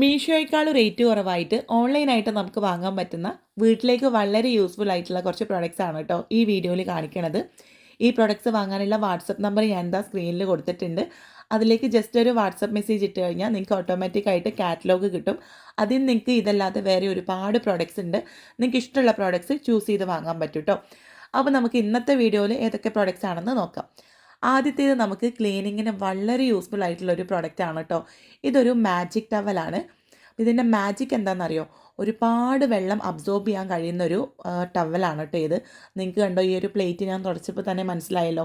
മീഷോയേക്കാൾ rate കുറവായിട്ട് ഓൺലൈനായിട്ട് നമുക്ക് വാങ്ങാൻ പറ്റുന്ന വീട്ടിലേക്ക് വളരെ യൂസ്ഫുൾ ആയിട്ടുള്ള കുറച്ച് പ്രൊഡക്ട്സ് ആണ് കേട്ടോ ഈ വീഡിയോയിൽ കാണിക്കണത്. ഈ പ്രൊഡക്ട്സ് വാങ്ങാനുള്ള വാട്സപ്പ് നമ്പർ ഞാൻ എന്താ സ്ക്രീനിൽ കൊടുത്തിട്ടുണ്ട്. അതിലേക്ക് ജസ്റ്റ് ഒരു വാട്സപ്പ് മെസ്സേജ് ഇട്ട് കഴിഞ്ഞാൽ നിങ്ങൾക്ക് ഓട്ടോമാറ്റിക് ആയിട്ട് കാറ്റലോഗ് കിട്ടും. അതിൽ നിങ്ങൾക്ക് ഇതല്ലാതെ വേറെ ഒരുപാട് പ്രോഡക്റ്റ്സ് ഉണ്ട്. നിങ്ങൾക്ക് ഇഷ്ടമുള്ള പ്രോഡക്ട്സ് ചൂസ് ചെയ്ത് വാങ്ങാൻ പറ്റും കേട്ടോ അപ്പോൾ നമുക്ക് ഇന്നത്തെ വീഡിയോയിൽ ഏതൊക്കെ പ്രോഡക്റ്റ്സ് ആണെന്ന് നോക്കാം. ആദ്യത്തേത് നമുക്ക് ക്ലീനിങ്ങിന് വളരെ യൂസ്ഫുൾ ആയിട്ടുള്ള ഒരു പ്രോഡക്റ്റ് ആണ് കേട്ടോ ഇതൊരു മാജിക് ടവലാണ് ഇതിന്റെ മാജിക് എന്താണെന്നറിയോ ഒരുപാട് വെള്ളം അബ്സോർബ് ചെയ്യാൻ കഴിയുന്ന ഒരു ടവലാണ് കേട്ടോ ഇത്. നിങ്ങൾക്ക് കണ്ടോ ഈ ഒരു പ്ലേറ്റ് ഞാൻ തുടച്ചപ്പോൾ തന്നെ മനസ്സിലായല്ലോ.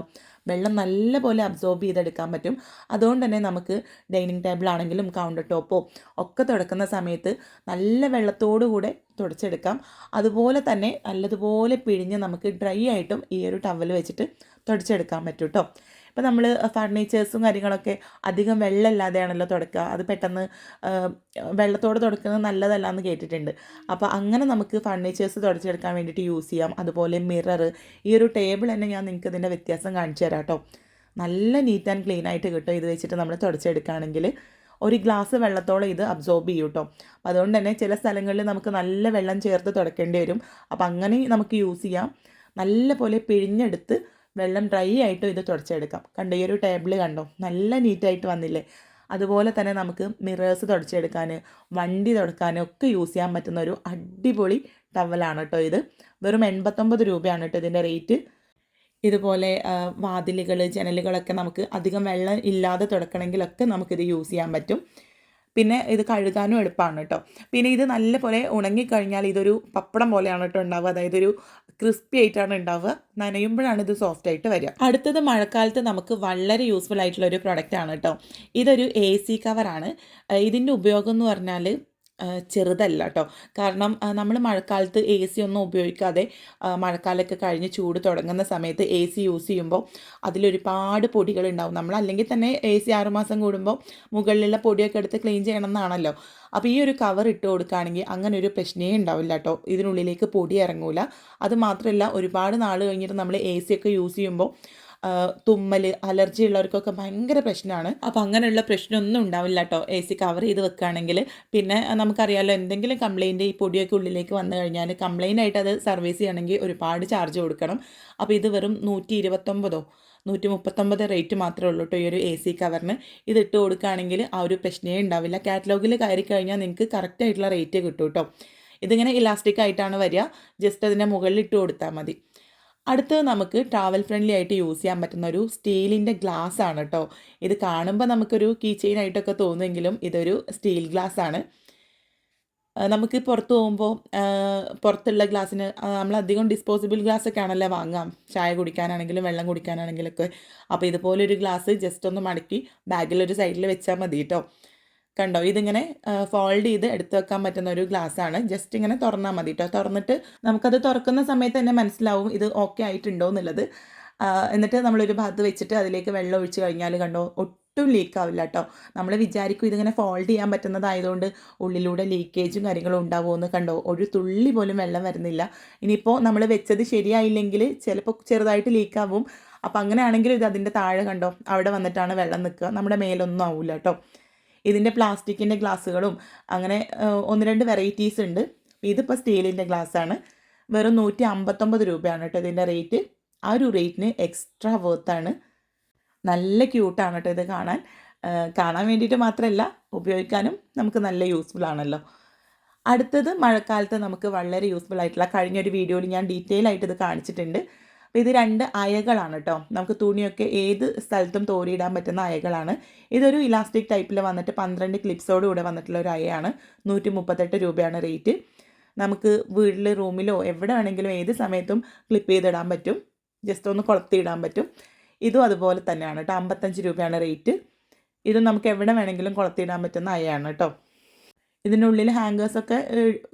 വെള്ളം നല്ലപോലെ അബ്സോർബ് ചെയ്തെടുക്കാൻ പറ്റും. അതുകൊണ്ട് തന്നെ നമുക്ക് ഡൈനിങ് ടേബിൾ ആണെങ്കിലും കൗണ്ടർ ടോപ്പോ ഒക്കെ തുടക്കുന്ന സമയത്ത് നല്ല വെള്ളത്തോടു കൂടെ തുടച്ചെടുക്കാം. അതുപോലെ തന്നെ നല്ലതുപോലെ പിഴിഞ്ഞ് നമുക്ക് ഡ്രൈ ആയിട്ടും ഈ ഒരു ടവൽ വെച്ചിട്ട് തുടച്ചെടുക്കാൻ പറ്റും കേട്ടോ ഇപ്പോൾ നമ്മൾ ഫർണിച്ചേഴ്സും കാര്യങ്ങളൊക്കെ അധികം വെള്ളമില്ലാതെയാണല്ലോ തുടക്കുക അത് പെട്ടെന്ന് വെള്ളത്തോടെ തുടക്കുന്നത് നല്ലതല്ല എന്ന് കേട്ടിട്ടുണ്ട്. അപ്പോൾ അങ്ങനെ നമുക്ക് ഫർണിച്ചേഴ്സ് തുടച്ചെടുക്കാൻ വേണ്ടിയിട്ട് യൂസ് ചെയ്യാം. അതുപോലെ മിറർ ഈ ഒരു ടേബിൾ തന്നെ ഞാൻ നിങ്ങൾക്ക് ഇതിന്റെ വ്യത്യാസം കാണിച്ചു തരാം കേട്ടോ. നല്ല നീറ്റ് ആൻഡ് ക്ലീൻ ആയിട്ട് കിട്ടും. ഇത് വെച്ചിട്ട് നമ്മൾ തുടച്ചെടുക്കുകയാണെങ്കിൽ ഒരു ഗ്ലാസ് വെള്ളത്തോളം ഇത് അബ്സോർബ് ചെയ്യും കേട്ടോ. അപ്പോൾ അതുകൊണ്ട് തന്നെ ചില സ്ഥലങ്ങളിൽ നമുക്ക് നല്ല വെള്ളം ചേർത്ത് തുടക്കേണ്ടി വരും. അപ്പോൾ അങ്ങനെ നമുക്ക് യൂസ് ചെയ്യാം. നല്ല പോലെ പിഴിഞ്ഞെടുത്ത് വെള്ളം ഡ്രൈ ആയിട്ടും ഇത് തുടച്ചെടുക്കാം. കണ്ടോ ഈ ഒരു ടേബിൾ കണ്ടോ? നല്ല നീറ്റായിട്ട് വന്നില്ലേ? അതുപോലെ തന്നെ നമുക്ക് മിറേഴ്സ് തുടച്ചെടുക്കാൻ വണ്ടി തുടക്കാനും ഒക്കെ യൂസ് ചെയ്യാൻ പറ്റുന്ന ഒരു അടിപൊളി ടവലാണ് കേട്ടോ ഇത്. വെറും എൺപത്തൊമ്പത് രൂപയാണ് കേട്ടോ ഇതിന്റെ റേറ്റ് ഇതുപോലെ വാതിലുകൾ ജനലുകളൊക്കെ നമുക്ക് അധികം വെള്ളം ഇല്ലാതെ തുടക്കണമെങ്കിലൊക്കെ നമുക്കിത് യൂസ് ചെയ്യാൻ പറ്റും. പിന്നെ ഇത് കഴുകാനും എളുപ്പമാണ് കേട്ടോ. പിന്നെ ഇത് നല്ലപോലെ ഉണങ്ങിക്കഴിഞ്ഞാൽ ഇതൊരു പപ്പടം പോലെയാണ് കേട്ടോ ഉണ്ടാവുക. അതായത് ഒരു ക്രിസ്പി ആയിട്ടാണ് ഉണ്ടാവുക. നനയുമ്പോഴാണ് ഇത് സോഫ്റ്റ് ആയിട്ട് വരിക. അടുത്തത് മഴക്കാലത്ത് നമുക്ക് വളരെ യൂസ്ഫുൾ ആയിട്ടുള്ള ഒരു പ്രൊഡക്റ്റ് ആണ് കേട്ടോ. ഇതൊരു എ സി കവറാണ് ഇതിന്റെ ഉപയോഗം എന്ന് പറഞ്ഞാൽ ചെറുതല്ല കേട്ടോ കാരണം നമ്മൾ മഴക്കാലത്ത് എ സി ഒന്നും ഉപയോഗിക്കാതെ മഴക്കാലമൊക്കെ കഴിഞ്ഞ് ചൂട് തുടങ്ങുന്ന സമയത്ത് എ സി യൂസ് ചെയ്യുമ്പോൾ അതിലൊരുപാട് പൊടികൾ ഉണ്ടാവും നമ്മൾ അല്ലെങ്കിൽ തന്നെ എ സി ആറുമാസം കൂടുമ്പോൾ മുകളിലുള്ള പൊടിയൊക്കെ എടുത്ത് ക്ലീൻ ചെയ്യണം എന്നാണല്ലോ. അപ്പോൾ ഈ ഒരു കവർ ഇട്ട് കൊടുക്കുകയാണെങ്കിൽ അങ്ങനെ ഒരു പ്രശ്നമേ ഉണ്ടാവില്ല കേട്ടോ ഇതിനുള്ളിലേക്ക് പൊടി ഇറങ്ങൂല. അത് മാത്രമല്ല ഒരുപാട് നാൾ കഴിഞ്ഞിട്ട് നമ്മൾ എ സി ഒക്കെ യൂസ് ചെയ്യുമ്പോൾ തുമ്മൽ അലർജി ഉള്ളവർക്കൊക്കെ ഭയങ്കര പ്രശ്നമാണ്. അപ്പോൾ അങ്ങനെയുള്ള പ്രശ്നമൊന്നും ഉണ്ടാവില്ല കേട്ടോ എ സി കവർ ചെയ്ത് വെക്കുകയാണെങ്കിൽ പിന്നെ നമുക്കറിയാമല്ലോ എന്തെങ്കിലും കംപ്ലയിന്റ് ഈ പൊടിയൊക്കെ ഉള്ളിലേക്ക് വന്നു കഴിഞ്ഞാൽ കംപ്ലയിന്റ് ആയിട്ട് അത് സർവീസ് ചെയ്യണമെങ്കിൽ ഒരുപാട് ചാർജ് കൊടുക്കണം. അപ്പോൾ ഇത് വെറും നൂറ്റി ഇരുപത്തൊമ്പതോ നൂറ്റി മുപ്പത്തൊമ്പത് റേറ്റ് മാത്രമേ ഉള്ളൂ കേട്ടോ ഈ ഒരു എ സി കവറിന് ഇത് ഇട്ട് കൊടുക്കുകയാണെങ്കിൽ ആ ഒരു പ്രശ്നമേ ഉണ്ടാവില്ല. കാറ്റലോഗിൽ കയറി കഴിഞ്ഞാൽ നിങ്ങൾക്ക് കറക്റ്റ് ആയിട്ടുള്ള റേറ്റ് കിട്ടും കേട്ടോ ഇതിങ്ങനെ ഇലാസ്റ്റിക് ആയിട്ടാണ് വരിക. ജസ്റ്റ് അതിന്റെ മുകളിൽ ഇട്ട് കൊടുത്താൽ മതി. അടുത്തത് നമുക്ക് ട്രാവൽ ഫ്രണ്ട്ലി ആയിട്ട് യൂസ് ചെയ്യാൻ പറ്റുന്ന ഒരു സ്റ്റീലിന്റെ ഗ്ലാസ് ആണ് കേട്ടോ ഇത് കാണുമ്പോൾ നമുക്കൊരു കീ ചെയിൻ ആയിട്ടൊക്കെ തോന്നുമെങ്കിലും ഇതൊരു സ്റ്റീൽ ഗ്ലാസ് ആണ്. നമുക്ക് പുറത്ത് പോകുമ്പോൾ പുറത്തുള്ള ഗ്ലാസ്സിന് നമ്മൾ അധികം ഡിസ്പോസിബിൾ ഗ്ലാസ് ഒക്കെ ആണല്ലോ വാങ്ങാം. ചായ കുടിക്കാനാണെങ്കിലും വെള്ളം കുടിക്കാനാണെങ്കിലൊക്കെ അപ്പോൾ ഇതുപോലൊരു ഗ്ലാസ് ജസ്റ്റ് ഒന്ന് മടക്കി ബാഗിലൊരു സൈഡിൽ വെച്ചാൽ മതി കേട്ടോ കണ്ടോ? ഇതിങ്ങനെ ഫോൾഡ് ചെയ്ത് എടുത്തു വെക്കാൻ പറ്റുന്ന ഒരു ഗ്ലാസ് ആണ്. ജസ്റ്റ് ഇങ്ങനെ തുറന്നാൽ മതി കേട്ടോ തുറന്നിട്ട് നമുക്കത് തുറക്കുന്ന സമയത്ത് തന്നെ മനസ്സിലാവും ഇത് ഓക്കെ ആയിട്ടുണ്ടോ എന്നുള്ളത്. എന്നിട്ട് നമ്മളൊരു ഭാഗത്ത് വെച്ചിട്ട് അതിലേക്ക് വെള്ളം ഒഴിച്ച് കഴിഞ്ഞാൽ കണ്ടോ ഒട്ടും ലീക്ക് ആവില്ല കേട്ടോ നമ്മൾ വിചാരിക്കും ഇതിങ്ങനെ ഫോൾഡ് ചെയ്യാൻ പറ്റുന്നതായതുകൊണ്ട് ഉള്ളിലൂടെ ലീക്കേജും കാര്യങ്ങളും ഉണ്ടാവുമെന്ന് കണ്ടോ? ഒരു തുള്ളി പോലും വെള്ളം വരുന്നില്ല. ഇനിയിപ്പോൾ നമ്മൾ വെച്ചത് ശരിയായില്ലെങ്കിൽ ചിലപ്പോൾ ചെറുതായിട്ട് ലീക്കാവും അപ്പോൾ അങ്ങനെയാണെങ്കിൽ ഇത് അതിന്റെ താഴെ കണ്ടോ അവിടെ വന്നിട്ടാണ് വെള്ളം നിൽക്കുക. നമ്മുടെ മേലൊന്നും ആവില്ല കേട്ടോ ഇതിന്റെ പ്ലാസ്റ്റിക്കിന്റെ ഗ്ലാസ്സുകളും അങ്ങനെ ഒന്ന് രണ്ട് വെറൈറ്റീസ് ഉണ്ട്. ഇതിപ്പോൾ സ്റ്റീലിന്റെ ഗ്ലാസ്സാണ്. വെറും നൂറ്റി അമ്പത്തൊമ്പത് രൂപയാണ് കേട്ടോ ഇതിന്റെ റേറ്റ്. ആ ഒരു റേറ്റിന് എക്സ്ട്രാ വേർത്താണ്. നല്ല ക്യൂട്ടാണ് കേട്ടോ ഇത് കാണാൻ. കാണാൻ വേണ്ടിയിട്ട് മാത്രമല്ല ഉപയോഗിക്കാനും നമുക്ക് നല്ല യൂസ്ഫുൾ ആണല്ലോ. അടുത്തത് മഴക്കാലത്ത് നമുക്ക് വളരെ യൂസ്ഫുൾ ആയിട്ടുള്ള കഴിഞ്ഞൊരു വീഡിയോയിൽ ഞാൻ ഡീറ്റെയിൽ ആയിട്ട് ഇത് കാണിച്ചിട്ടുണ്ട്. അപ്പോൾ ഇത് രണ്ട് അയകളാണ് കേട്ടോ നമുക്ക് തുണിയൊക്കെ ഏത് സ്ഥലത്തും തോരിയിടാൻ പറ്റുന്ന അയകളാണ്. ഇതൊരു ഇലാസ്റ്റിക് ടൈപ്പിൽ വന്നിട്ട് പന്ത്രണ്ട് ക്ലിപ്സോട് കൂടെ വന്നിട്ടുള്ള ഒരു അയയാണ്. നൂറ്റി മുപ്പത്തെട്ട് രൂപയാണ് റേറ്റ്. നമുക്ക് വീട്ടിൽ റൂമിലോ എവിടെ വേണമെങ്കിലും ഏത് സമയത്തും ക്ലിപ്പ് ചെയ്തിടാൻ പറ്റും. ജസ്റ്റ് ഒന്ന് കൊളത്തിയിടാൻ പറ്റും. ഇതും അതുപോലെ തന്നെയാണ് കേട്ടോ അമ്പത്തഞ്ച് രൂപയാണ് റേറ്റ്. ഇത് നമുക്ക് എവിടെ വേണമെങ്കിലും കൊളത്തിയിടാൻ പറ്റുന്ന അയയാണ് കേട്ടോ ഇതിനുള്ളിൽ ഹാങ്കേഴ്സൊക്കെ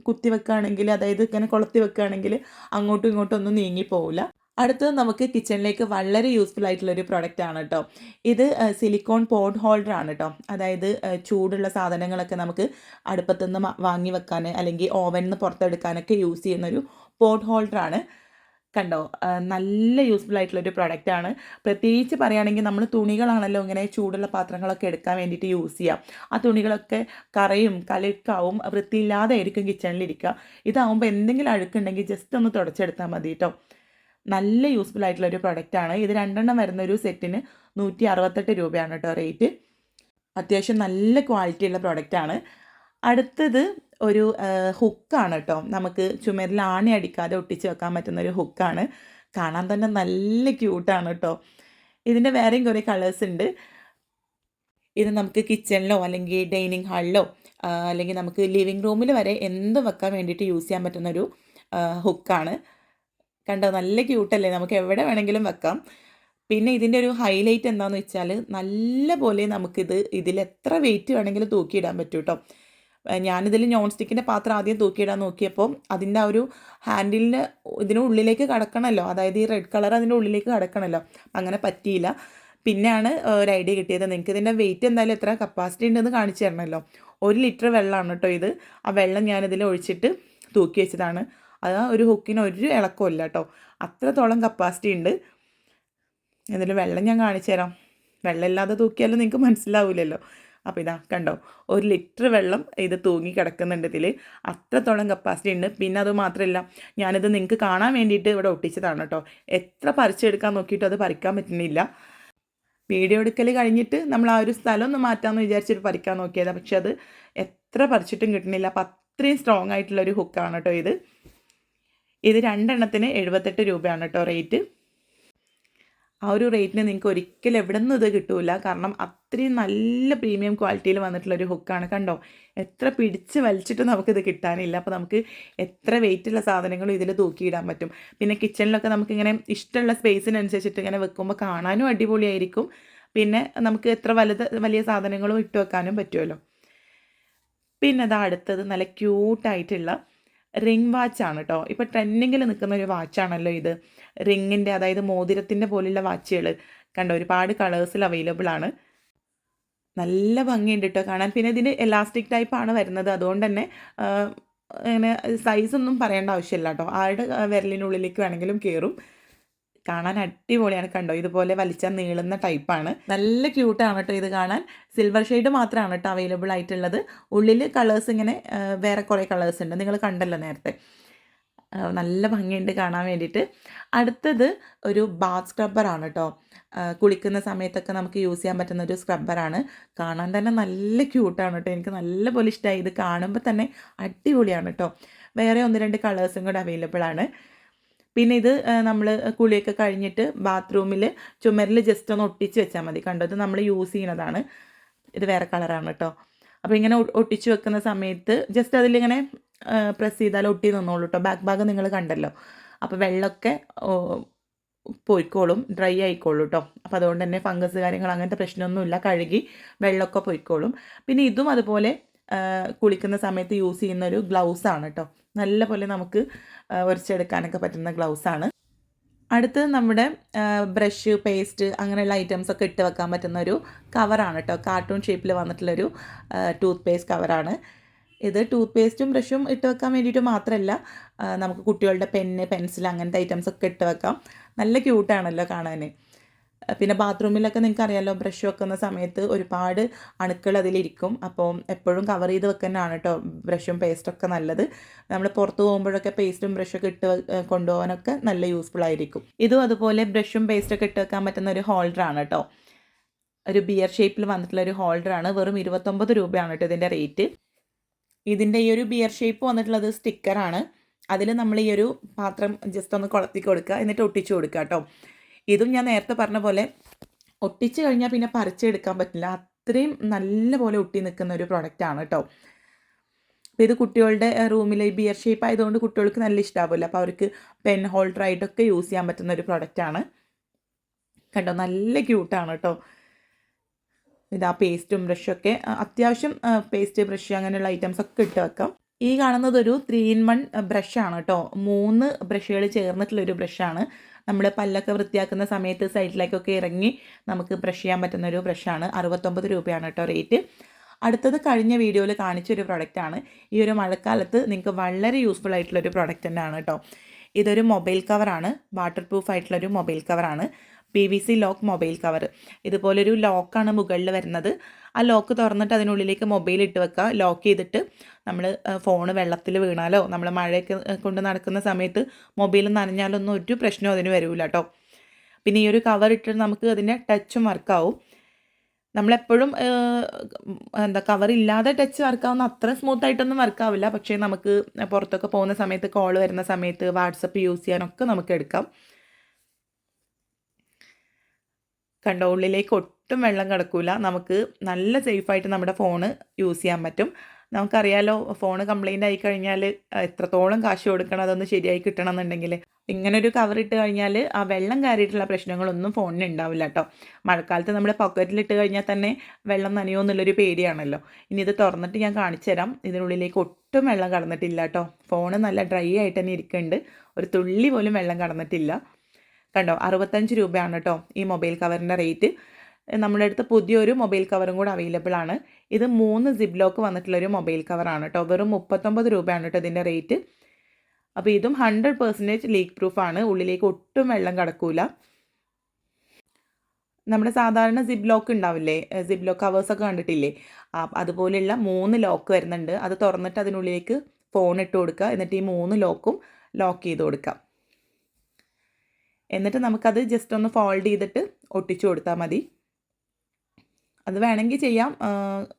കുത്തി വെക്കുകയാണെങ്കിൽ അതായത് ഇങ്ങനെ കൊളത്തി വെക്കുകയാണെങ്കിൽ അങ്ങോട്ടും ഇങ്ങോട്ടും ഒന്നും നീങ്ങി പോവില്ല. അടുത്തത് നമുക്ക് കിച്ചണിലേക്ക് വളരെ യൂസ്ഫുൾ ആയിട്ടുള്ള ഒരു പ്രൊഡക്റ്റ് ആണ് കേട്ടോ ഇത് സിലിക്കോൺ പോട്ട് ഹോൾഡർ ആണ് കേട്ടോ അതായത് ചൂടുള്ള സാധനങ്ങളൊക്കെ നമുക്ക് അടുപ്പത്തു നിന്ന് വാങ്ങി വെക്കാൻ അല്ലെങ്കിൽ ഓവനിൽ നിന്ന് പുറത്തെടുക്കാനൊക്കെ യൂസ് ചെയ്യുന്നൊരു പോട്ട് ഹോൾഡർ ആണ്. കണ്ടോ? നല്ല യൂസ്ഫുൾ ആയിട്ടുള്ളൊരു ആണ്. പ്രത്യേകിച്ച് പറയുകയാണെങ്കിൽ നമ്മൾ തുണികളാണല്ലോ ഇങ്ങനെ ചൂടുള്ള പാത്രങ്ങളൊക്കെ എടുക്കാൻ വേണ്ടിയിട്ട് യൂസ് ചെയ്യാം. ആ തുണികളൊക്കെ കറയും കലക്കാവും വൃത്തിയില്ലാതെ ആയിരിക്കും കിച്ചണിലിരിക്കുക. ഇതാവുമ്പോൾ എന്തെങ്കിലും അഴുക്കുണ്ടെങ്കിൽ ജസ്റ്റ് ഒന്ന് തുടച്ചെടുത്താൽ മതി കേട്ടോ നല്ല യൂസ്ഫുൾ ആയിട്ടുള്ള ഒരു പ്രൊഡക്റ്റാണ് ഇത് രണ്ടെണ്ണം വരുന്ന ഒരു സെറ്റിന് നൂറ്റി അറുപത്തെട്ട് രൂപയാണ് കേട്ടോ റേറ്റ് അത്യാവശ്യം നല്ല ക്വാളിറ്റി ഉള്ള പ്രൊഡക്റ്റാണ് അടുത്തത് ഒരു ഹുക്കാണ് കേട്ടോ നമുക്ക് ചുമരിൽ ആണി അടിക്കാതെ ഒട്ടിച്ച് വെക്കാൻ പറ്റുന്ന ഒരു ഹുക്കാണ് കാണാൻ തന്നെ നല്ല ക്യൂട്ടാണ് കേട്ടോ ഇതിന്റെ വേറെയും കുറേ കളേഴ്സ് ഉണ്ട്. ഇത് നമുക്ക് കിച്ചണിലോ അല്ലെങ്കിൽ ഡൈനിങ് ഹാളിലോ അല്ലെങ്കിൽ നമുക്ക് ലിവിങ് റൂമിൽ വരെ എന്ത് വെക്കാൻ വേണ്ടിയിട്ട് യൂസ് ചെയ്യാൻ പറ്റുന്നൊരു ഹുക്കാണ് കണ്ടോ? നല്ല ക്യൂട്ടല്ലേ നമുക്ക് എവിടെ വേണമെങ്കിലും വെക്കാം. പിന്നെ ഇതിന്റെ ഒരു ഹൈലൈറ്റ് എന്താണെന്ന് വെച്ചാൽ നല്ല പോലെ നമുക്കിത് ഇതിൽ എത്ര വെയിറ്റ് വേണമെങ്കിലും തൂക്കിയിടാൻ പറ്റും കേട്ടോ ഞാനിതിൽ നോൺ സ്റ്റിക്കിന്റെ പാത്രം ആദ്യം തൂക്കിയിടാൻ നോക്കിയപ്പോൾ അതിന്റെ ആ ഒരു ഹാൻഡിലിന് ഇതിന് ഉള്ളിലേക്ക് കടക്കണമല്ലോ അതായത് ഈ റെഡ് കളർ അതിന്റെ ഉള്ളിലേക്ക് കടക്കണമല്ലോ അങ്ങനെ പറ്റിയില്ല. പിന്നെയാണ് ഒരു ഐഡിയ കിട്ടിയത്. നിങ്ങൾക്ക് ഇതിന്റെ വെയിറ്റ് എന്തായാലും എത്ര കപ്പാസിറ്റി ഉണ്ടെന്ന് കാണിച്ചു തരണമല്ലോ ഒരു ലിറ്റർ വെള്ളമാണ് കേട്ടോ ഇത്. ആ വെള്ളം ഞാനിതിൽ ഒഴിച്ചിട്ട് തൂക്കി വെച്ചതാണ്. അത് ഒരു ഹുക്കിന് ഒരു ഇളക്കമില്ല കേട്ടോ അത്രത്തോളം കപ്പാസിറ്റി ഉണ്ട്. എന്നിട്ട് വെള്ളം ഞാൻ കാണിച്ചു തരാം. വെള്ളം ഇല്ലാതെ തൂക്കിയാലും നിങ്ങൾക്ക് മനസ്സിലാവില്ലല്ലോ അപ്പോൾ ഇതാ കണ്ടോ ഒരു ലിറ്റർ വെള്ളം ഇത് തൂങ്ങി കിടക്കുന്നുണ്ട് ഇതിൽ അത്രത്തോളം കപ്പാസിറ്റി ഉണ്ട്. പിന്നെ അത് മാത്രമല്ല ഞാനിത് നിങ്ങൾക്ക് കാണാൻ വേണ്ടിയിട്ട് ഇവിടെ ഒട്ടിച്ചതാണ് കേട്ടോ എത്ര പറിച്ചെടുക്കാൻ നോക്കിയിട്ട് അത് പറിക്കാൻ പറ്റുന്നില്ല. വീഡിയോ എടുക്കൽ കഴിഞ്ഞിട്ട് നമ്മൾ ആ ഒരു സ്ഥലം ഒന്ന് മാറ്റാമെന്ന് വിചാരിച്ചിട്ട് പറിക്കാൻ നോക്കിയതാണ് പക്ഷെ അത് എത്ര പറിച്ചിട്ടും കിട്ടുന്നില്ല. അപ്പം അത്രയും സ്ട്രോങ് ആയിട്ടുള്ള ഒരു ഹുക്കാണ് കേട്ടോ ഇത്. ഇത് രണ്ടെണ്ണത്തിന് എഴുപത്തെട്ട് രൂപയാണ് കേട്ടോ റേറ്റ്. ആ ഒരു റേറ്റിന് നിങ്ങൾക്ക് ഒരിക്കലും എവിടെ നിന്നും ഇത് കിട്ടൂല. കാരണം അത്രയും നല്ല പ്രീമിയം ക്വാളിറ്റിയിൽ വന്നിട്ടുള്ള ഒരു ഹുക്കാണ്. കണ്ടോ? എത്ര പിടിച്ച് വലിച്ചിട്ട് നമുക്കിത് കിട്ടാനില്ല. അപ്പോൾ നമുക്ക് എത്ര വെയിറ്റുള്ള സാധനങ്ങളും ഇതിൽ തൂക്കിയിടാൻ പറ്റും. പിന്നെ കിച്ചണിലൊക്കെ നമുക്കിങ്ങനെ ഇഷ്ടമുള്ള സ്പേസിനനുസരിച്ചിട്ട് ഇങ്ങനെ വെക്കുമ്പോൾ കാണാനും അടിപൊളിയായിരിക്കും. പിന്നെ നമുക്ക് എത്ര വലുത് വലിയ സാധനങ്ങളും ഇട്ട് വെക്കാനും പറ്റുമല്ലോ പിന്നെ അതാ അടുത്തത് നല്ല ക്യൂട്ടായിട്ടുള്ള റിംഗ് വാച്ചാണ് കേട്ടോ ഇപ്പോൾ ട്രെൻഡിങ്ങിൽ നിൽക്കുന്ന ഒരു വാച്ചാണല്ലോ ഇത്. റിങ്ങിന്റെ അതായത് മോതിരത്തിന്റെ പോലുള്ള വാച്ചുകൾ കണ്ടോ ഒരുപാട് കളേഴ്സിൽ അവൈലബിൾ ആണ്. നല്ല ഭംഗിയുണ്ട് കേട്ടോ കാണാൻ. പിന്നെ ഇതിന് എലാസ്റ്റിക് ടൈപ്പാണ് വരുന്നത്. അതുകൊണ്ട് തന്നെ അങ്ങനെ സൈസൊന്നും പറയേണ്ട ആവശ്യമില്ല കേട്ടോ ആരുടെ വിരലിനുള്ളിലേക്ക് വേണമെങ്കിലും കയറും കാണാൻ അടിപൊളിയാണ് കണ്ടോ? ഇതുപോലെ വലിച്ചാൽ നീളുന്ന ടൈപ്പാണ്. നല്ല ക്യൂട്ടാണ് കേട്ടോ ഇത് കാണാൻ. സിൽവർ ഷെയ്ഡ് മാത്രമാണ് കേട്ടോ അവൈലബിൾ ആയിട്ടുള്ളത്. ഉള്ളിൽ കളേഴ്സ് ഇങ്ങനെ വേറെ കുറേ കളേഴ്സ് ഉണ്ട്. നിങ്ങൾ കണ്ടല്ലോ നേരത്തെ. നല്ല ഭംഗിയുണ്ട് കാണാൻ വേണ്ടിയിട്ട്. അടുത്തത് ഒരു ബാത്ത് സ്ക്രബ്ബറാണ് കേട്ടോ കുളിക്കുന്ന സമയത്തൊക്കെ നമുക്ക് യൂസ് ചെയ്യാൻ പറ്റുന്ന ഒരു സ്ക്രബ്ബറാണ് കാണാൻ തന്നെ നല്ല ക്യൂട്ടാണ് കേട്ടോ എനിക്ക് നല്ല നല്ലപോലെ ഇഷ്ടമായി ഇത് കാണുമ്പോൾ തന്നെ അടിപൊളിയാണ് കേട്ടോ വേറെ ഒന്ന് രണ്ട് കളേഴ്സും കൂടെ അവൈലബിൾ ആണ്. പിന്നെ ഇത് നമ്മൾ കുളിയൊക്കെ കഴിഞ്ഞിട്ട് ബാത്റൂമിൽ ചുമരിൽ ജസ്റ്റ് ഒന്ന് ഒട്ടിച്ച് വെച്ചാൽ മതി. കണ്ടോ? ഇത് നമ്മൾ യൂസ് ചെയ്യുന്നതാണ്. ഇത് വേറെ കളറാണ് കേട്ടോ. അപ്പോൾ ഇങ്ങനെ ഒട്ടിച്ച് വെക്കുന്ന സമയത്ത് ജസ്റ്റ് അതിലിങ്ങനെ പ്രസ് ചെയ്താൽ ഒട്ടി നിന്നോളൂ കേട്ടോ. ബാക്ക് ഭാഗം നിങ്ങൾ കണ്ടല്ലോ. അപ്പോൾ വെള്ളമൊക്കെ പോയിക്കോളും. ഡ്രൈ ആയിക്കോളും കേട്ടോ. അപ്പോൾ അതുകൊണ്ട് തന്നെ ഫംഗസ് കാര്യങ്ങൾ അങ്ങനത്തെ പ്രശ്നമൊന്നുമില്ല കഴുകി വെള്ളമൊക്കെ പോയിക്കോളും. പിന്നെ ഇതും അതുപോലെ കുളിക്കുന്ന സമയത്ത് യൂസ് ചെയ്യുന്ന ഒരു ഗ്ലൗസ് ആണ് കേട്ടോ. നല്ല പോലെ നമുക്ക് ഉരച്ചെടുക്കാനൊക്കെ പറ്റുന്ന ഗ്ലൗസാണ് അടുത്തത് നമ്മുടെ ബ്രഷ് പേസ്റ്റ് അങ്ങനെയുള്ള ഐറ്റംസ് ഒക്കെ ഇട്ട് വെക്കാൻ പറ്റുന്ന ഒരു കവറാണ് കേട്ടോ കാർട്ടൂൺ ഷേപ്പിൽ വന്നിട്ടുള്ളൊരു ടൂത്ത് പേസ്റ്റ് കവറാണ് ഇത് ടൂത്ത് പേസ്റ്റും ബ്രഷും ഇട്ട് വെക്കാൻ വേണ്ടിയിട്ട് മാത്രമല്ല നമുക്ക് കുട്ടികളുടെ പെന്ന് പെൻസിൽ അങ്ങനത്തെ ഐറ്റംസ് ഒക്കെ ഇട്ട് വെക്കാം. നല്ല ക്യൂട്ടാണല്ലോ കാണാൻ പിന്നെ ബാത്റൂമിലൊക്കെ നിങ്ങൾക്ക് അറിയാമല്ലോ ബ്രഷ് വെക്കുന്ന സമയത്ത് ഒരുപാട് അണുക്കൾ അതിലിരിക്കും. അപ്പോൾ എപ്പോഴും കവർ ചെയ്ത് വെക്കുന്നതാണ് കേട്ടോ ബ്രഷും പേസ്റ്റൊക്കെ നല്ലത്. നമ്മൾ പുറത്ത് പോകുമ്പോഴൊക്കെ പേസ്റ്റും ബ്രഷൊക്കെ ഇട്ട് കൊണ്ടുപോകാനൊക്കെ നല്ല യൂസ്ഫുൾ ആയിരിക്കും. ഇതും അതുപോലെ ബ്രഷും പേസ്റ്റൊക്കെ ഇട്ട് വെക്കാൻ പറ്റുന്ന ഒരു ഹോൾഡറാണ് കേട്ടോ ഒരു ബിയർ ഷേപ്പിൽ വന്നിട്ടുള്ള ഒരു ഹോൾഡറാണ് വെറും ഇരുപത്തൊമ്പത് രൂപയാണ് കേട്ടോ ഇതിന്റെ റേറ്റ് ഇതിന്റെ ഈ ഒരു ബിയർ ഷേപ്പ് വന്നിട്ടുള്ളത് സ്റ്റിക്കറാണ് അതിൽ നമ്മൾ ഈ ഒരു പാത്രം ജസ്റ്റ് ഒന്ന് കുളത്തി കൊടുക്കുക എന്നിട്ട് ഒട്ടിച്ചു കൊടുക്കുക കേട്ടോ ഇതും ഞാൻ നേരത്തെ പറഞ്ഞ പോലെ ഒട്ടിച്ച് കഴിഞ്ഞാൽ പിന്നെ പറിച്ചെടുക്കാൻ പറ്റില്ല. അത്രയും നല്ല പോലെ ഒട്ടി നിൽക്കുന്ന ഒരു പ്രോഡക്റ്റ് ആണ് കേട്ടോ അപ്പോൾ ഇത് കുട്ടികളുടെ റൂമിൽ ബിയർ ഷേപ്പ് ആയതുകൊണ്ട് കുട്ടികൾക്ക് നല്ല ഇഷ്ടമാവില്ല അപ്പോൾ അവർക്ക് പെൻ ഹോൾഡർ ആയിട്ടൊക്കെ യൂസ് ചെയ്യാൻ പറ്റുന്ന ഒരു പ്രോഡക്റ്റ് ആണ്. കണ്ടോ? നല്ല ക്യൂട്ടാണ് കേട്ടോ ഇതാ പേസ്റ്റും ബ്രഷൊക്കെ അത്യാവശ്യം പേസ്റ്റ് ബ്രഷ് അങ്ങനെയുള്ള ഐറ്റംസ് ഒക്കെ ഇട്ട് വെക്കാം. ഈ കാണുന്നത് ഒരു ത്രീ ഇൻ വൺ ബ്രഷാണ് കേട്ടോ മൂന്ന് ബ്രഷുകൾ ചേർന്നിട്ടുള്ളൊരു ബ്രഷാണ് നമ്മൾ പല്ലൊക്കെ വൃത്തിയാക്കുന്ന സമയത്ത് സൈഡിലേക്കൊക്കെ ഇറങ്ങി നമുക്ക് ബ്രഷ് ചെയ്യാൻ പറ്റുന്ന ഒരു ബ്രഷാണ് അറുപത്തൊമ്പത് രൂപയാണ് കേട്ടോ റേറ്റ് അടുത്തത് കഴിഞ്ഞ വീഡിയോയിൽ കാണിച്ചൊരു പ്രൊഡക്റ്റാണ് ഈ ഒരു മഴക്കാലത്ത് നിങ്ങൾക്ക് വളരെ യൂസ്ഫുൾ ആയിട്ടുള്ളൊരു പ്രൊഡക്റ്റ് തന്നെയാണ് കേട്ടോ. ഇതൊരു മൊബൈൽ കവറാണ് വാട്ടർ പ്രൂഫ് ആയിട്ടുള്ളൊരു mobile കവറാണ് P B C lock mobile cover ഇതുപോലൊരു ലോക്കാണ് മുകളിൽ വരുന്നത്. ആ ലോക്ക് തുറന്നിട്ട് അതിനുള്ളിലേക്ക് മൊബൈൽ ഇട്ട് വെക്കുക. ലോക്ക് ചെയ്തിട്ട് നമ്മൾ ഫോണ് വെള്ളത്തിൽ വീണാലോ നമ്മൾ മഴയൊക്കെ കൊണ്ട് നടക്കുന്ന സമയത്ത് മൊബൈൽ നനഞ്ഞാലൊന്നും ഒരു പ്രശ്നവും അതിന് വരില്ല കേട്ടോ പിന്നെ ഈ ഒരു കവർ ഇട്ടിട്ട് നമുക്ക് അതിന്റെ ടച്ചും വർക്കാവും നമ്മളെപ്പോഴും എന്താ കവർ ഇല്ലാതെ ടച്ച് വർക്കാവുന്ന അത്ര സ്മൂത്ത് ആയിട്ടൊന്നും വർക്കാവില്ല പക്ഷേ നമുക്ക് പുറത്തൊക്കെ പോകുന്ന സമയത്ത് കോൾ വരുന്ന സമയത്ത് വാട്സപ്പ് യൂസ് ചെയ്യാനൊക്കെ നമുക്ക് എടുക്കാം. കണ്ടോ ഉള്ളിലേക്ക് ഒട്ടും വെള്ളം കിടക്കില്ല നമുക്ക് നല്ല സേഫായിട്ട് നമ്മുടെ ഫോണ് യൂസ് ചെയ്യാൻ പറ്റും. നമുക്കറിയാലോ ഫോൺ കംപ്ലൈന്റ് ആയി കഴിഞ്ഞാൽ എത്രത്തോളം കാശ് കൊടുക്കണം അതൊന്ന് ശരിയായി കിട്ടണം എന്നുണ്ടെങ്കിൽ ഇങ്ങനെ ഒരു കവർ ഇട്ട് കഴിഞ്ഞാൽ ആ വെള്ളം കയറിയിട്ടുള്ള പ്രശ്നങ്ങളൊന്നും ഫോണിന് ഉണ്ടാവില്ല കേട്ടോ മഴക്കാലത്ത് നമ്മുടെ പോക്കറ്റിലിട്ട് കഴിഞ്ഞാൽ തന്നെ വെള്ളം നനയോ എന്നുള്ളൊരു പേടിയാണല്ലോ. ഇനി ഇത് തുറന്നിട്ട് ഞാൻ കാണിച്ചു തരാം ഇതിനുള്ളിലേക്ക് ഒട്ടും വെള്ളം കടന്നിട്ടില്ല കേട്ടോ ഫോൺ നല്ല ഡ്രൈ ആയിട്ട് തന്നെ ഇരിക്കുന്നുണ്ട് ഒരു തുള്ളി പോലും വെള്ളം കടന്നിട്ടില്ല. കണ്ടോ? അറുപത്തഞ്ച് രൂപയാണ് കേട്ടോ ഈ മൊബൈൽ കവറിന്റെ റേറ്റ്. നമ്മുടെ അടുത്ത് പുതിയൊരു മൊബൈൽ കവറും കൂടെ അവൈലബിൾ ആണ്. ഇത് മൂന്ന് സിബ് ലോക്ക് വന്നിട്ടുള്ളൊരു മൊബൈൽ കവറാണ് കേട്ടോ. വെറും മുപ്പത്തൊമ്പത് രൂപയാണ് കേട്ടോ ഇതിന്റെ റേറ്റ്. അപ്പോൾ ഇതും ഹൺഡ്രഡ് പെർസെന്റേജ് ലീക്ക് പ്രൂഫാണ് ഉള്ളിലേക്ക് ഒട്ടും വെള്ളം കടക്കൂല. നമ്മുടെ സാധാരണ സിബ് ലോക്ക് ഉണ്ടാവില്ലേ? സിബ് ലോക്ക് കവേഴ്സൊക്കെ കണ്ടിട്ടില്ലേ? അതുപോലെയുള്ള മൂന്ന് ലോക്ക് വരുന്നുണ്ട്. അത് തുറന്നിട്ട് അതിനുള്ളിലേക്ക് ഫോൺ ഇട്ട് കൊടുക്കുക. എന്നിട്ട് ഈ മൂന്ന് ലോക്കും ലോക്ക് ചെയ്ത് കൊടുക്കാം എന്നിട്ട് നമുക്കത് ജസ്റ്റ് ഒന്ന് ഫോൾഡ് ചെയ്തിട്ട് ഒട്ടിച്ചു കൊടുത്താൽ മതി. അത് വേണമെങ്കിൽ ചെയ്യാം.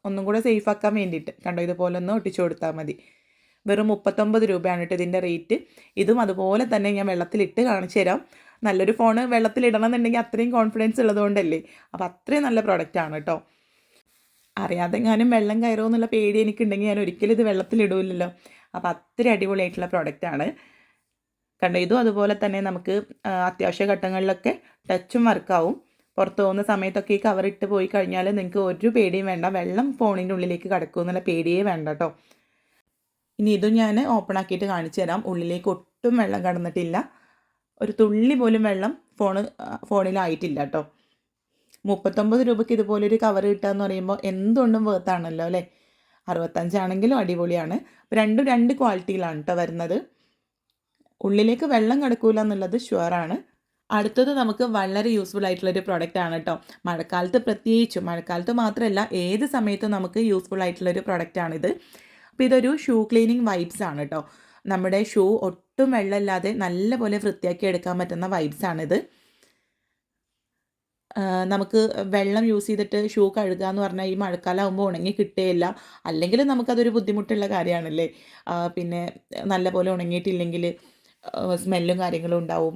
ഒന്നും കൂടെ സേഫ് ആക്കാൻ വേണ്ടിയിട്ട്. കണ്ടോ ഇതുപോലെ ഒന്ന് ഒട്ടിച്ചു കൊടുത്താൽ മതി. വെറും മുപ്പത്തൊമ്പത് രൂപയാണ് കേട്ടോ ഇതിന്റെ റേറ്റ് ഇതും അതുപോലെ തന്നെ ഞാൻ വെള്ളത്തിലിട്ട് കാണിച്ചു തരാം. നല്ലൊരു ഫോണ് വെള്ളത്തിലിടണം എന്നുണ്ടെങ്കിൽ അത്രയും കോൺഫിഡൻസ് ഉള്ളതുകൊണ്ടല്ലേ? അപ്പോൾ അത്രയും നല്ല പ്രോഡക്റ്റാണ് കേട്ടോ അറിയാതെ ഞാനും വെള്ളം കയറുമോ എന്നുള്ള പേടി എനിക്കുണ്ടെങ്കിൽ ഞാൻ ഒരിക്കലും ഇത് വെള്ളത്തിലിടില്ലല്ലോ. അപ്പോൾ അത്ര അടിപൊളിയായിട്ടുള്ള പ്രോഡക്റ്റാണ് കണ്ടോ? ഇതും അതുപോലെ തന്നെ നമുക്ക് അത്യാവശ്യ ഘട്ടങ്ങളിലൊക്കെ ടച്ചും വർക്കാവും പുറത്ത് പോകുന്ന സമയത്തൊക്കെ ഈ കവർ ഇട്ട് പോയി കഴിഞ്ഞാൽ നിങ്ങൾക്ക് ഒരു പേടിയും വേണ്ട. വെള്ളം ഫോണിന്റെ ഉള്ളിലേക്ക് കിടക്കും എന്നുള്ള പേടിയേ വേണ്ട കേട്ടോ ഇനി ഇതും ഞാൻ ഓപ്പൺ ആക്കിയിട്ട് കാണിച്ചു തരാം. ഉള്ളിലേക്ക് ഒട്ടും വെള്ളം കടന്നിട്ടില്ല. ഒരു തുള്ളി പോലും വെള്ളം ഫോണ് ഫോണിലായിട്ടില്ല കേട്ടോ മുപ്പത്തൊമ്പത് രൂപയ്ക്ക് ഇതുപോലൊരു കവർ കിട്ടുക എന്ന് പറയുമ്പോൾ എന്തുകൊണ്ടും വേർത്താണല്ലോ അല്ലേ? അറുപത്തഞ്ചാണെങ്കിലും അടിപൊളിയാണ്. രണ്ടും രണ്ട് ക്വാളിറ്റിയിലാണ് കേട്ടോ വരുന്നത്. ഉള്ളിലേക്ക് വെള്ളം കിടക്കൂല എന്നുള്ളത് ഷുവറാണ് അടുത്തത് നമുക്ക് വളരെ യൂസ്ഫുൾ ആയിട്ടുള്ളൊരു പ്രോഡക്റ്റ് ആണ് കേട്ടോ മഴക്കാലത്ത് പ്രത്യേകിച്ചും മഴക്കാലത്ത് മാത്രമല്ല ഏത് സമയത്തും നമുക്ക് യൂസ്ഫുൾ ആയിട്ടുള്ളൊരു പ്രോഡക്റ്റാണിത് അപ്പോൾ ഇതൊരു ഷൂ ക്ലീനിങ് വൈബ്സ് ആണ് കേട്ടോ നമ്മുടെ ഷൂ ഒട്ടും വെള്ളമില്ലാതെ നല്ലപോലെ വൃത്തിയാക്കി എടുക്കാൻ പറ്റുന്ന വൈബ്സ് ആണിത് നമുക്ക് വെള്ളം യൂസ് ചെയ്തിട്ട് ഷൂ കഴുകുക എന്ന് പറഞ്ഞാൽ ഈ മഴക്കാലമാകുമ്പോൾ ഉണങ്ങി കിട്ടുകയില്ല അല്ലെങ്കിൽ നമുക്കതൊരു ബുദ്ധിമുട്ടുള്ള കാര്യമാണല്ലേ പിന്നെ നല്ലപോലെ ഉണങ്ങിയിട്ടില്ലെങ്കിൽ സ്മെല്ലും കാര്യങ്ങളും ഉണ്ടാവും.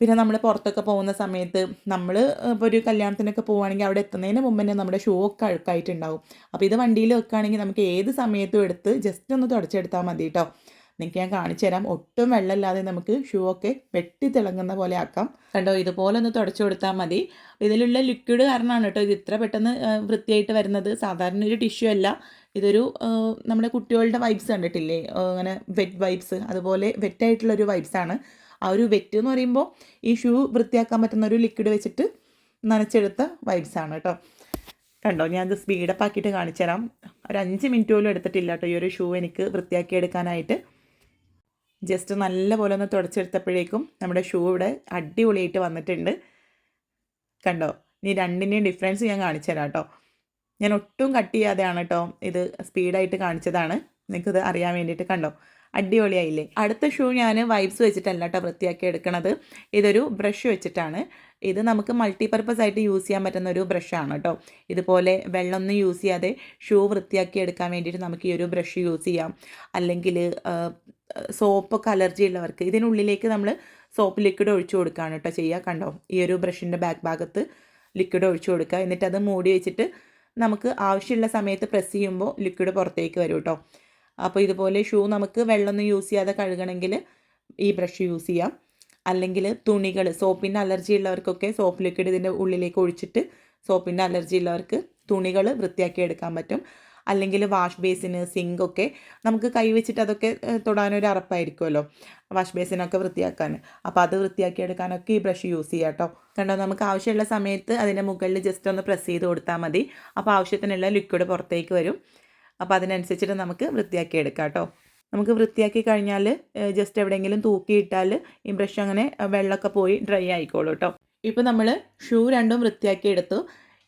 പിന്നെ നമ്മൾ പുറത്തൊക്കെ പോകുന്ന സമയത്ത് നമ്മൾ ഇപ്പോൾ ഒരു കല്യാണത്തിനൊക്കെ പോവുകയാണെങ്കിൽ അവിടെ എത്തുന്നതിന് മുമ്പ് തന്നെ നമ്മുടെ ഷൂ ഒക്കെ അഴുക്കായിട്ടുണ്ടാവും അപ്പോൾ ഇത് വണ്ടിയിൽ വെക്കുകയാണെങ്കിൽ നമുക്ക് ഏത് സമയത്തും എടുത്ത് ജസ്റ്റ് ഒന്ന് തുടച്ചെടുത്താൽ മതി കേട്ടോ നിങ്ങൾക്ക് ഞാൻ കാണിച്ചു തരാം. ഒട്ടും വെള്ളമില്ലാതെ നമുക്ക് ഷൂ ഒക്കെ വെട്ടി തിളങ്ങുന്ന പോലെ ആക്കാം. കണ്ടോ? ഇതുപോലെ ഒന്ന് തുടച്ചു കൊടുത്താൽ മതി. ഇതിലുള്ള ലിക്വിഡ് കാരണമാണ് കേട്ടോ ഇത് ഇത്ര പെട്ടെന്ന് വൃത്തിയായിട്ട് വരുന്നത്. സാധാരണ ഒരു ടിഷ്യൂ അല്ല. ഇതൊരു നമ്മുടെ കുട്ടികളുടെ വൈബ്സ് കണ്ടിട്ടില്ലേ? അങ്ങനെ വെറ്റ് വൈബ്സ് അതുപോലെ വെറ്റായിട്ടുള്ളൊരു വൈബ്സാണ് ആ ഒരു വെറ്റ് എന്ന് പറയുമ്പോൾ ഈ ഷൂ വൃത്തിയാക്കാൻ പറ്റുന്ന ഒരു ലിക്വിഡ് വെച്ചിട്ട് നനച്ചെടുത്ത വൈബ്സാണ് കേട്ടോ. കണ്ടോ? ഞാൻ ഇത് സ്പീഡപ്പ് ആക്കിയിട്ട് കാണിച്ചു തരാം. ഒരു അഞ്ച് മിനിറ്റ് പോലും എടുത്തിട്ടില്ല കേട്ടോ ഈ ഒരു ഷൂ എനിക്ക് വൃത്തിയാക്കി എടുക്കാനായിട്ട്. ജസ്റ്റ് നല്ലപോലെ ഒന്ന് തുടച്ചെടുത്തപ്പോഴേക്കും നമ്മുടെ ഷൂ ഇവിടെ അടിപൊളിയായിട്ട് വന്നിട്ടുണ്ട്. കണ്ടോ? ഇനി രണ്ടിന്റെയും ഡിഫറൻസ് ഞാൻ കാണിച്ചു തരാം കേട്ടോ. ഞാൻ ഒട്ടും കട്ട് ചെയ്യാതെയാണ് കേട്ടോ ഇത് സ്പീഡായിട്ട് കാണിച്ചതാണ്. നിങ്ങൾക്കിത് അറിയാൻ വേണ്ടിയിട്ട് കണ്ടോ? അടിപൊളിയായില്ലേ? അടുത്ത ഷൂ ഞാൻ വൈബ്സ് വെച്ചിട്ടല്ല കേട്ടോ വൃത്തിയാക്കി എടുക്കണത്. ഇതൊരു ബ്രഷ് വെച്ചിട്ടാണ്. ഇത് നമുക്ക് മൾട്ടിപർപ്പസ് ആയിട്ട് യൂസ് ചെയ്യാൻ പറ്റുന്ന ഒരു ബ്രഷാണ് കേട്ടോ. ഇതുപോലെ വെള്ളമൊന്നും യൂസ് ചെയ്യാതെ ഷൂ വൃത്തിയാക്കി എടുക്കാൻ വേണ്ടിയിട്ട് നമുക്ക് ഈ ഒരു ബ്രഷ് യൂസ് ചെയ്യാം. അല്ലെങ്കിൽ സോപ്പൊക്കെ അലർജി ഉള്ളവർക്ക് ഇതിനുള്ളിലേക്ക് നമ്മൾ സോപ്പ് ലിക്വിഡ് ഒഴിച്ചു കൊടുക്കുകയാണ് കേട്ടോ ചെയ്യുക കണ്ടോ? ഈ ഒരു ബ്രഷിന്റെ ബാക്ക് ഭാഗത്ത് ലിക്വിഡ് ഒഴിച്ചു കൊടുക്കുക എന്നിട്ട് അത് മൂടി വെച്ചിട്ട് നമുക്ക് ആവശ്യമുള്ള സമയത്ത് പ്രസ് ചെയ്യുമ്പോൾ ലിക്വിഡ് പുറത്തേക്ക് വരും കേട്ടോ. അപ്പോൾ ഇതുപോലെ ഷൂ നമുക്ക് വെള്ളമൊന്നും യൂസ് ചെയ്യാതെ കഴുകണമെങ്കിൽ ഈ ബ്രഷ് യൂസ് ചെയ്യാം. അല്ലെങ്കിൽ തുണികൾ സോപ്പിന്റെ അലർജി ഉള്ളവർക്കൊക്കെ സോപ്പ് ലിക്വിഡ് ഇതിന്റെ ഉള്ളിലേക്ക് ഒഴിച്ചിട്ട് സോപ്പിന്റെ അലർജി ഉള്ളവർക്ക് തുണികൾ വൃത്തിയാക്കി എടുക്കാൻ പറ്റും. അല്ലെങ്കിൽ വാഷ് ബേസിന് സിങ്കൊക്കെ നമുക്ക് കൈവച്ചിട്ട് അതൊക്കെ തൊടാനൊരു അറപ്പായിരിക്കുമല്ലോ. വാഷ് ബേസിനൊക്കെ വൃത്തിയാക്കാൻ. അപ്പോൾ അത് വൃത്തിയാക്കി എടുക്കാനൊക്കെ ഈ ബ്രഷ് യൂസ് ചെയ്യാം കേട്ടോ. കണ്ടോ? നമുക്ക് ആവശ്യമുള്ള സമയത്ത് അതിന്റെ മുകളിൽ ജസ്റ്റ് ഒന്ന് പ്രസ് ചെയ്ത് കൊടുത്താൽ മതി. അപ്പോൾ ആവശ്യത്തിനുള്ള ലിക്വിഡ് പുറത്തേക്ക് വരും. അപ്പോൾ അതിനനുസരിച്ചിട്ട് നമുക്ക് വൃത്തിയാക്കി എടുക്കാം കേട്ടോ. നമുക്ക് വൃത്തിയാക്കി കഴിഞ്ഞാൽ ജസ്റ്റ് എവിടെയെങ്കിലും തൂക്കിയിട്ടാൽ ഈ ബ്രഷ് അങ്ങനെ വെള്ളമൊക്കെ പോയി ഡ്രൈ ആയിക്കോളൂ കേട്ടോ. ഇപ്പോൾ നമ്മൾ ഷൂ രണ്ടും വൃത്തിയാക്കി എടുത്തു.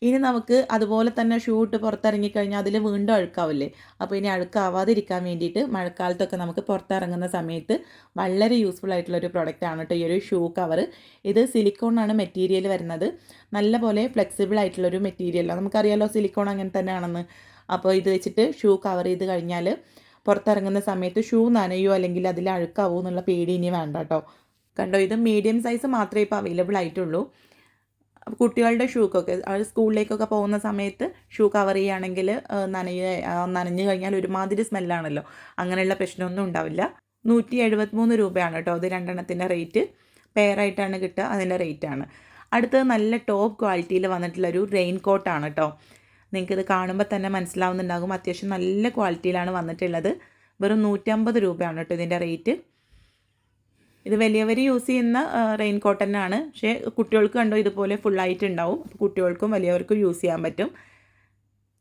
ഇനി നമുക്ക് അതുപോലെ തന്നെ ഷൂ ഇട്ട് പുറത്തിറങ്ങിക്കഴിഞ്ഞാൽ അതിൽ വീണ്ടും അഴുക്കാവില്ലേ? അപ്പോൾ ഇനി അഴുക്കാവാതിരിക്കാൻ വേണ്ടിയിട്ട് മഴക്കാലത്തൊക്കെ നമുക്ക് പുറത്തിറങ്ങുന്ന സമയത്ത് വളരെ യൂസ്ഫുൾ ആയിട്ടുള്ള ഒരു പ്രോഡക്റ്റ് ആണ് കേട്ടോ ഈ ഒരു ഷൂ കവർ ഇത് സിലിക്കോണാണ് മെറ്റീരിയൽ വരുന്നത്. നല്ലപോലെ ഫ്ലെക്സിബിൾ ആയിട്ടുള്ളൊരു മെറ്റീരിയലാണ് നമുക്കറിയാലോ സിലിക്കോൺ അങ്ങനെ തന്നെയാണെന്ന്. അപ്പോൾ ഇത് വെച്ചിട്ട് ഷൂ കവർ ചെയ്ത് കഴിഞ്ഞാൽ പുറത്തിറങ്ങുന്ന സമയത്ത് ഷൂ നനയോ അല്ലെങ്കിൽ അതിൽ അഴുക്കാവോ എന്നുള്ള പേടി ഇനി വേണ്ട കേട്ടോ കണ്ടോ? ഇത് മീഡിയം സൈസ് മാത്രമേ ഇപ്പോൾ അവൈലബിൾ ആയിട്ടുള്ളൂ. കുട്ടികളുടെ ഷൂക്കൊക്കെ അവർ സ്കൂളിലേക്കൊക്കെ പോകുന്ന സമയത്ത് ഷൂ കവർ ചെയ്യുകയാണെങ്കിൽ നനയ നനഞ്ഞു കഴിഞ്ഞാൽ ഒരുമാതിരി സ്മെല്ലാണല്ലോ. അങ്ങനെയുള്ള പ്രശ്നമൊന്നും ഉണ്ടാവില്ല. നൂറ്റി എഴുപത്തിമൂന്ന് രൂപയാണ് കേട്ടോ അത് രണ്ടെണ്ണത്തിന്റെ റേറ്റ്. പെയറായിട്ടാണ് കിട്ടുക അതിന്റെ റേറ്റാണ്. അടുത്തത് നല്ല ടോപ്പ് ക്വാളിറ്റിയിൽ വന്നിട്ടുള്ളൊരു റെയിൻ കോട്ടാണ് കേട്ടോ. നിങ്ങൾക്കിത് കാണുമ്പോൾ തന്നെ മനസ്സിലാവുന്നുണ്ടാകും അത്യാവശ്യം നല്ല ക്വാളിറ്റിയിലാണ് വന്നിട്ടുള്ളത്. വെറും നൂറ്റമ്പത് രൂപയാണ് കേട്ടോ ഇതിന്റെ റേറ്റ്. ഇത് വലിയവർ യൂസ് ചെയ്യുന്ന റെയിൻ കോട്ടൺ ആണ്. പക്ഷേ കുട്ടികൾക്ക് കണ്ടോ ഇതുപോലെ ഫുള്ളായിട്ട് ഉണ്ടാവും അപ്പോൾ കുട്ടികൾക്കും വലിയവർക്കും യൂസ് ചെയ്യാൻ പറ്റും.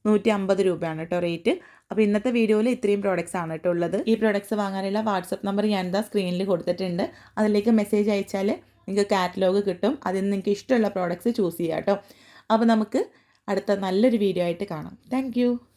നൂറ്റി അമ്പത് രൂപയാണ് കേട്ടോ റേറ്റ് അപ്പോൾ ഇന്നത്തെ വീഡിയോയിൽ ഇത്രയും പ്രോഡക്റ്റ്സ് ആണ് കേട്ടോ ഉള്ളത്. ഈ പ്രോഡക്റ്റ്സ് വാങ്ങാനുള്ള വാട്സപ്പ് നമ്പർ ഞാൻ എന്താ സ്ക്രീനിൽ കൊടുത്തിട്ടുണ്ട്. അതിലേക്ക് മെസ്സേജ് അയച്ചാൽ നിങ്ങൾക്ക് കാറ്റലോഗ് കിട്ടും. അതിൽ നിന്ന് നിങ്ങൾക്ക് ഇഷ്ടമുള്ള പ്രോഡക്റ്റ്സ് ചൂസ് ചെയ്യാം കേട്ടോ അപ്പോൾ നമുക്ക് അടുത്ത നല്ലൊരു വീഡിയോ ആയിട്ട് കാണാം. താങ്ക്